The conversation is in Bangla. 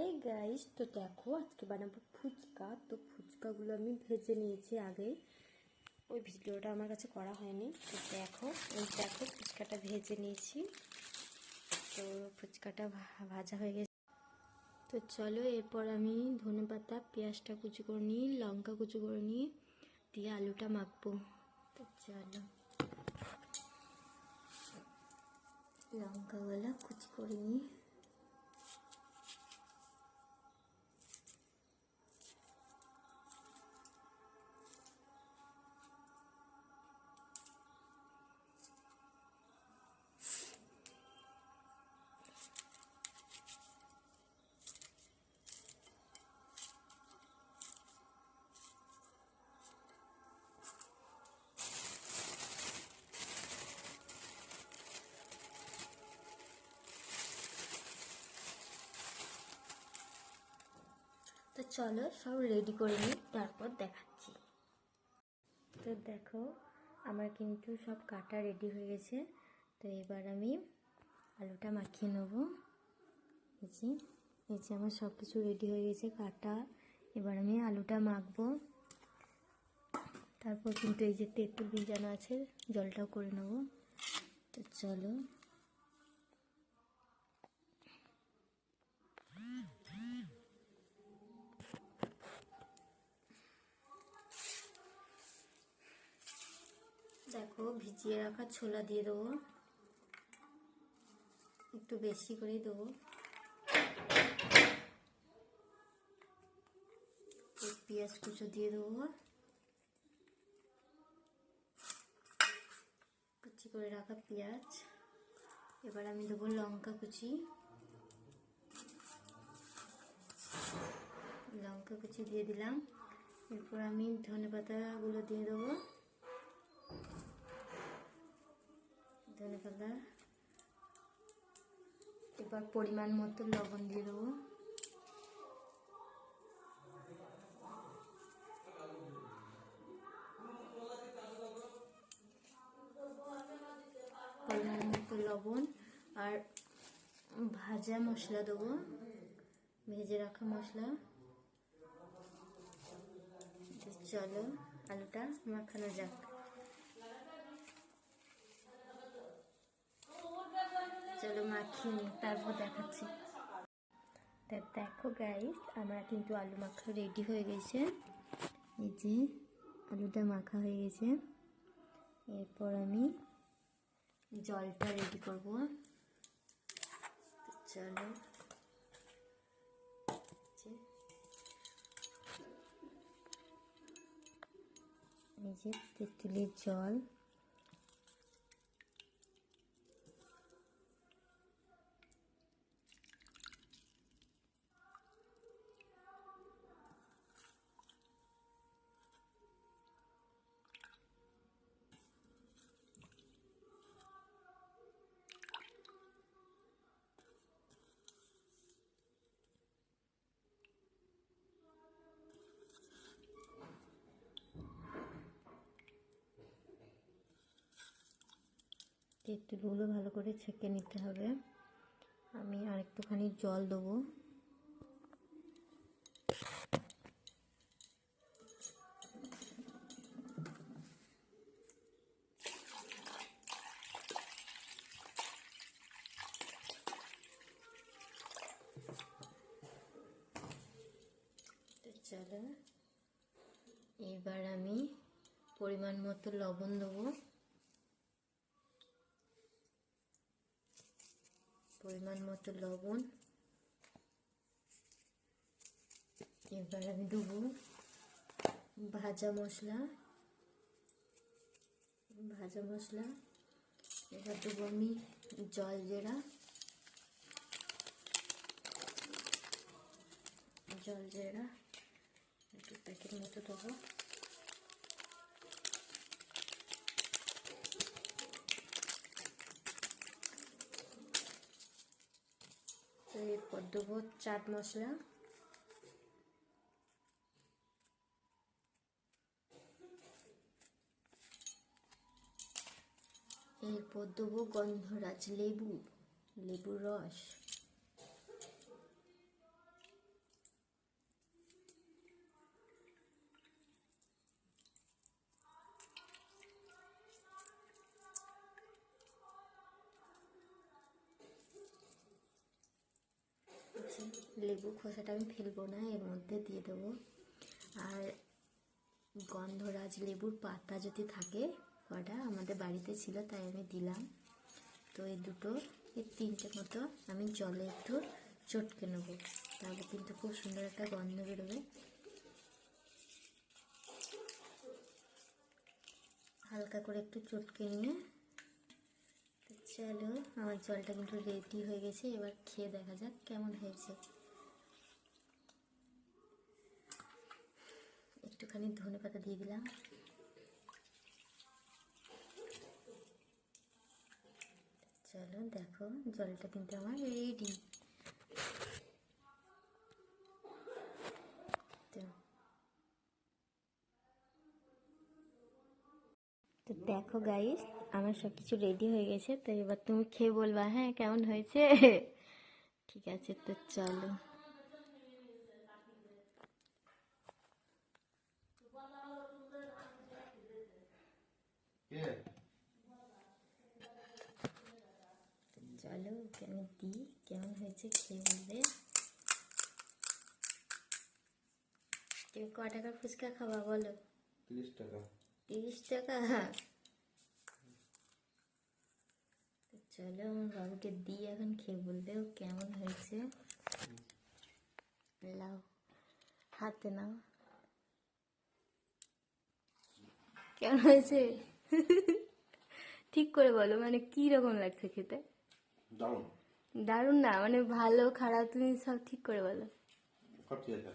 হে গাইস তো দেখো, আজকে বানাবো ফুচকা। তো ফুচকাগুলো আমি ভেজে নিয়েছি আগে। ওই ভিডিওটা আমার কাছে করা হয়নি। তো দেখো ওই দেখো, ফুচকাটা ভেজে নিয়েছি। তো ফুচকাটা ভাজা হয়ে গেছে। তো চলো, এরপর আমি ধনে পাতা, পেঁয়াজটা কুচি করে নিই, লঙ্কা কুচি করে নিই, দিয়ে আলুটা মাখবো। তো চলো। লঙ্কাগুলো কুচি করে নিই। চলো, সব রেডি করে নিই, তারপর দেখাচ্ছি। তো দেখো, আমার কিন্তু সব কাটা রেডি হয়ে গেছে। তো এবার আমি আলুটা মাখিয়ে নেব। এই যে এই যে আমার সব কিছু রেডি হয়ে গেছে, কাটা। এবার আমি আলুটা মাখবো। তারপর কিন্তু এই যে তেঁতুল ভিজানো আছে, জলটাও করে নেব। তো চলো। দেখো, ভিজিয়ে রাখা ছোলা দিয়ে দেবো। একটু বেশি করেই দেবো। পেঁয়াজ কুচো দিয়ে দেবো। কুচি করে রাখা পেঁয়াজ। এবার আমি দেবো লঙ্কা কুচি। লঙ্কা কুচি দিয়ে দিলাম। এরপর আমি ধনে পাতাগুলো দিয়ে দেবো। ধনে পাতা এবার পরিমাণ মতো লবণ দিয়ে দেবো। পরিমাণ মতো লবণ আর ভাজা মশলা দেবো। ভেজে রাখা মশলা। চলো, আলুটা মাখানো যাক। নিই তারপর দেখাচ্ছি। তা দেখো গাইস আমরা কিন্তু আলু মাখা রেডি হয়ে গেছে। এই যে আলুটা মাখা হয়ে গেছে। এরপর আমি জলটা রেডি করব। চলো। এই যে তেঁতুলের জল। তেঁতুলগুলো ভালো করে ছেঁকে নিতে হবে। আমি আর একটুখানি জল দেবো। চলো এবার আমি পরিমাণ মতো লবণ দেবো। পরিমাণ মতো লবণ। এবার আমি দেবো ভাজা মশলা। ভাজা মশলা। এবার দেবো আমি জল জেরা। জল জিরা। একটু প্যাকেট মতো দেবো। দেবো চাট মশলা। এরপর দেবো গন্ধরাজ লেবু লেবুর রস। লেবু খোসাটা আমি ফেলব না, এর মধ্যে দিয়ে দেবো। আর গন্ধরাজ লেবুর পাতা যদি থাকে, কটা আমাদের বাড়িতে ছিল, তাই আমি দিলাম। তো এই দুটো, এই তিনটে মতো আমি জলে একটু চটকে নেব। তাহলে কিন্তু খুব সুন্দর একটা গন্ধ বেরোবে। হালকা করে একটু চটকে নিয়ে চলো, আমার জলটা কিন্তু রেডি হয়ে গেছে, এবার খেয়ে দেখা যাক কেমন হয়েছে। একটুখানি ধনে পাতা দিয়ে দিলাম। চলো দেখো, জলটা কিন্তু আমার রেডি তো। দেখো গাইস আমার সব কিছু রেডি হয়ে গেছে, তো এবার তুমি খেয়ে বলবা হ্যাঁ কেমন হয়েছে? ঠিক আছে, তো চলো কে ওকে আমি দিই কেমন হয়েছে খেয়ে বলবে? তুমি ক টাকার ফুচকা খাওয়া বলো? তিরিশ টাকা। তিরিশ টাকা? চলো আমার বাবুকে দিই এখন খেয়ে বলবে ও কেমন হয়েছে? লাও হাতে নাও। কেমন হয়েছে? ঠিক করে বলো মানে কি রকম লাগছে খেতে? দারুণ দারুণ না মানে ভালো খারাপ তুমি সব ঠিক করে বলো। সব ঠিক আছে।